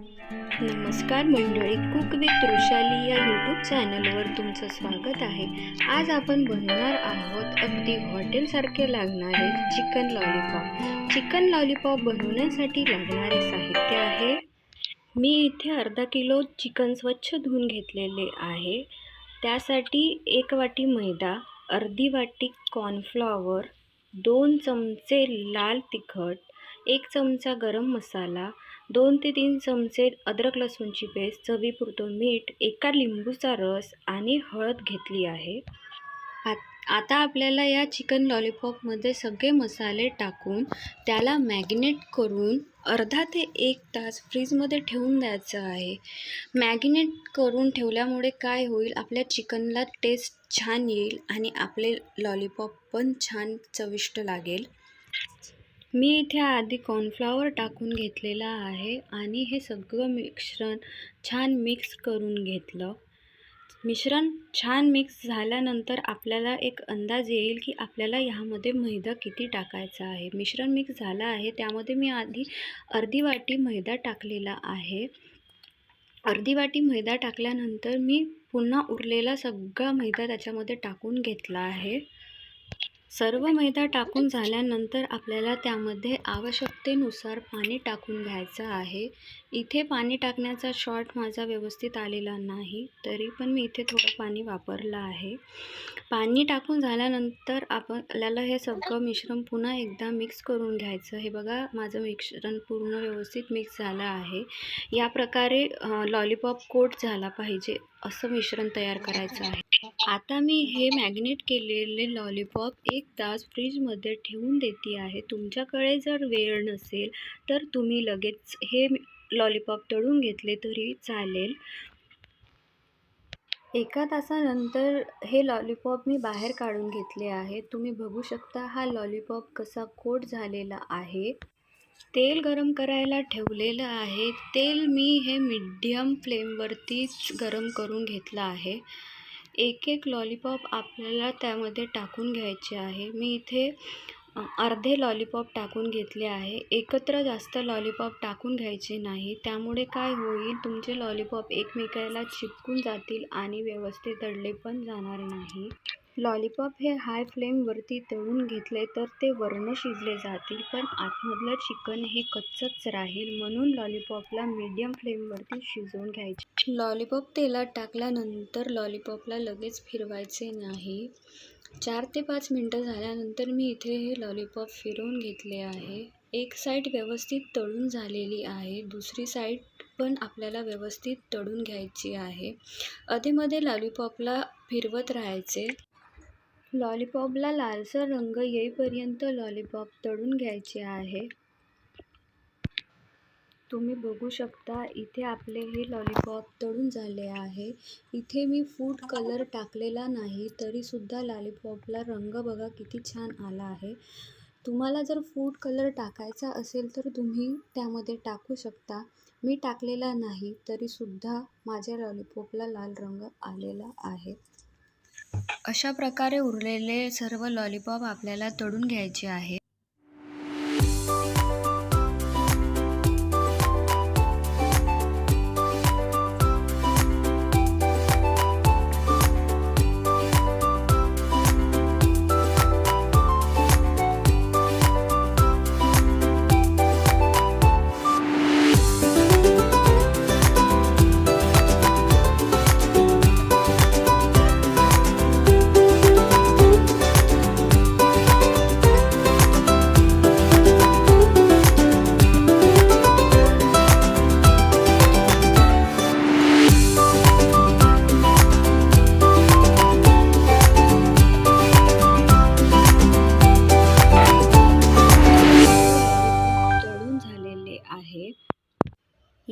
नमस्कार मंडळी. Cook with Vrushali या यूट्यूब चॅनलवर तुमचं स्वागत आहे. आज आपण बनवणार आहोत अगदी हॉटेलसारखे लागणारे चिकन लॉलीपॉप चिकन लॉलीपॉप बनवण्यासाठी लागणारे साहित्य आहे. मी इथे अर्धा किलो चिकन स्वच्छ धुवून घेतलेले आहे. त्यासाठी एक वाटी मैदा अर्धी वाटी कॉर्नफ्लॉवर दोन चमचे लाल तिखट एक चमचा गरम मसाला दोन ते तीन चमचे अद्रक लसूणची पेस्ट चवीपुरतं मीठ एका लिंबूचा रस आणि हळद घेतली आहे. आता आपल्याला या चिकन लॉलीपॉपमध्ये सगळे मसाले टाकून त्याला मॅगिनेट करून अर्धा ते एक तास फ्रीजमध्ये ठेवून द्यायचं आहे. मॅगिनेट करून ठेवल्यामुळे काय होईल? आपल्या चिकनला टेस्ट छान येईल आणि आपले लॉलीपॉप पण छान चविष्ट लागेल. मी इथे आधी कॉर्नफ्लॉवर टाकून घेतलेला आहे आणि हे सगळं मिश्रण छान मिक्स करून घेतलं. मिश्रण छान मिक्स झाल्यानंतर आपल्याला एक अंदाज येईल की आपल्याला ह्यामध्ये मैदा किती टाकायचा आहे. मिश्रण मिक्स झालं आहे त्यामध्ये मी आधी अर्धी वाटी मैदा टाकलेला आहे. अर्धी वाटी मैदा टाकल्यानंतर मी पुन्हा उरलेला सगळा मैदा त्याच्यामध्ये टाकून घेतला आहे. सर्व मैदा टाकून झाल्यानंतर आपल्याला त्यामध्ये आवश्यकतेनुसार पाणी टाकून घ्यायचं आहे. इथे पाणी टाकण्याचा शॉट माझा व्यवस्थित आलेला नाही तरी पण मी इथे थोडं पाणी वापरलं आहे. पाणी टाकून झाल्यानंतर आपण आपल्याला हे सगळं मिश्रण पुन्हा एकदा मिक्स करून घ्यायचं. हे बघा माझं मिश्रण पूर्ण व्यवस्थित मिक्स झालं आहे. या प्रकारे लॉलीपॉप कोट झाला पाहिजे असं मिश्रण तयार करायचं आहे. आता मी हे मॅग्नेट केलेले लॉलीपॉप एक तास फ्रीजमध्ये ठेवून देते आहे. तुमच्याकडे जर वेळ नसेल तर तुम्ही लगेच हे लॉलीपॉप तळून घेतले तरी चालेल. एका तासानंतर हे लॉलीपॉप मी बाहेर काढून घेतले आहे. तुम्ही बघू शकता हा लॉलीपॉप कसा कोट झालेला आहे. तेल गरम करायला ठेवलेलं आहे. तेल मी हे मीडियम फ्लेमवरतीच गरम करून घेतलं आहे. एक एक लॉलीपॉप आपल्याला त्यामध्ये टाकून घ्यायचे आहे. मी इथे अर्धे लॉलीपॉप टाकून घेतले आहे. एकत्र जास्त लॉलीपॉप टाकून घ्यायचे नाही. त्यामुळे काय होईल तुमचे लॉलीपॉप एकमेकाला चिपकून जातील आणि व्यवस्थित तळले पण जाणार नाही. लॉलीपॉप हे हाय फ्लेमवरती तळून घेतले तर ते वर्ण शिजले जातील पण आतमधलं चिकन हे कच्चंच राहील म्हणून लॉलीपॉपला मीडियम फ्लेमवरती शिजवून घ्यायचे. लॉलीपॉप तेलात टाकल्यानंतर लॉलीपॉपला लगेच फिरवायचे नाही. चार ते पाच मिनटं झाल्यानंतर मी इथे हे लॉलीपॉप फिरवून घेतले आहे. एक साईड व्यवस्थित तळून झालेली आहे दुसरी साईड पण आपल्याला व्यवस्थित तळून घ्यायची आहे. अधेमध्ये लॉलीपॉपला फिरवत राहायचे. लॉलीपॉपला लालसर रंग येईपर्यंत लॉलीपॉप तळून घ्यायचे आहे. तुम्ही बघू शकता इथे आपले हे लॉलीपॉप तळून झाले आहे. इथे मी फूड कलर टाकलेला नाही तरीसुद्धा लॉलीपॉपला रंग बघा किती छान आला आहे. तुम्हाला जर फूड कलर टाकायचा असेल तर तुम्ही त्यामध्ये टाकू शकता. मी टाकलेला नाही तरीसुद्धा माझ्या लॉलीपॉपला लाल रंग आलेला आहे. अशा प्रकारे उरलेले सर्व लॉलीपॉप आपल्याला तळून घ्यायचे आहे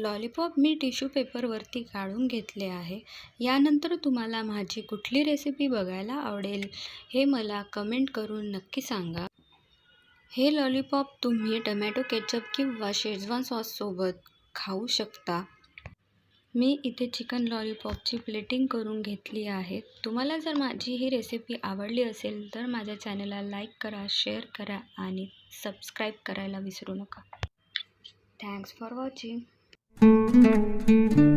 लॉलीपॉप मी टिश्यू पेपरवरती काढून घेतले आहे. यानंतर तुम्हाला माझी कुठली रेसिपी बघायला आवडेल हे मला कमेंट करून नक्की सांगा. हे लॉलीपॉप तुम्ही टमॅटो केचप किंवा शेजवान सॉससोबत खाऊ शकता. मी इथे चिकन लॉलीपॉपची प्लेटिंग करून घेतली आहे. तुम्हाला जर माझी ही रेसिपी आवडली असेल तर माझ्या चॅनलला लाईक करा शेअर करा आणि सबस्क्राईब करायला विसरू नका. Thanks for watching. thank you